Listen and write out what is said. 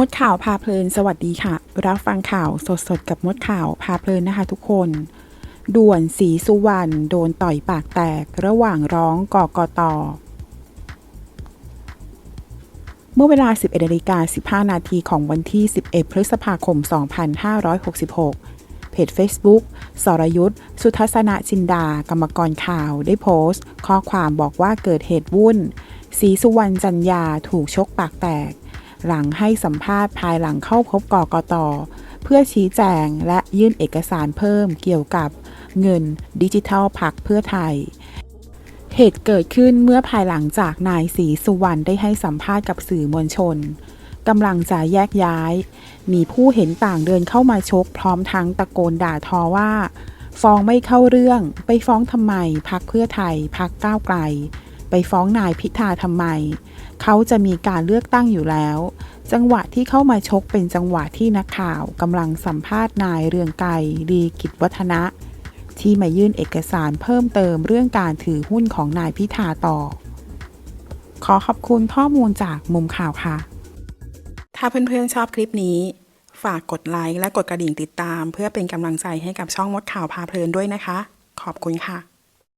มดข่าวพาเพลิน สวัสดีค่ะ รับฟังข่าวสดๆกับมดข่าวพาเพลินนะคะทุกคน ด่วนสีสุวรรณโดนต่อยปากแตกระหว่างร้องกกตเมื่อเวลา 11นาฬิกา15 นาทีของวันที่ 11 พฤษภาคม 2566 เพจ Facebook สรยุทธสุทัศนจินดา กรรมกรข่าว ได้โพสต์ ข้อความบอกว่าเกิดเหตุวุ่น สีสุวรรณจันยาถูกชกปากแตก หลังให้สัมภาษณ์ภายหลังเข้าพบกกต เพื่อชี้แจงและยื่นเอกสารเพิ่มเกี่ยวกับเงินดิจิทัลพักเพื่อไทย เหตุเกิดขึ้นเมื่อภายหลังจากนายศรีสุวรรณได้ให้สัมภาษณ์กับสื่อมวลชนกำลังจะแยกย้าย มีผู้เห็นต่างเดินเข้ามาชก พร้อมทั้งตะโกนด่าทอว่า ฟ้องไม่เข้าเรื่อง ไปฟ้องทำไมพักเพื่อไทยพักก้าวไกล ไปฟ้องนายพิธาทำไม เขาจะมีการเลือกตั้งอยู่แล้ว จังหวะที่เข้ามาชกเป็นจังหวะที่นักข่าวกำลังสัมภาษณ์นายเรืองไกรดีกิจวัฒนะ ที่มายื่นเอกสารเพิ่มเติมเรื่องการถือหุ้นของนายพิธาต่อ ขอขอบคุณข้อมูลจากมุมข่าวค่ะ ถ้าเพื่อนๆชอบคลิปนี้ ฝากกดไลค์และกดกระดิ่งติดตาม เพื่อเป็นกำลังใจให้กับช่องมดข่าวพาเพลินด้วยนะคะ ขอบคุณค่ะ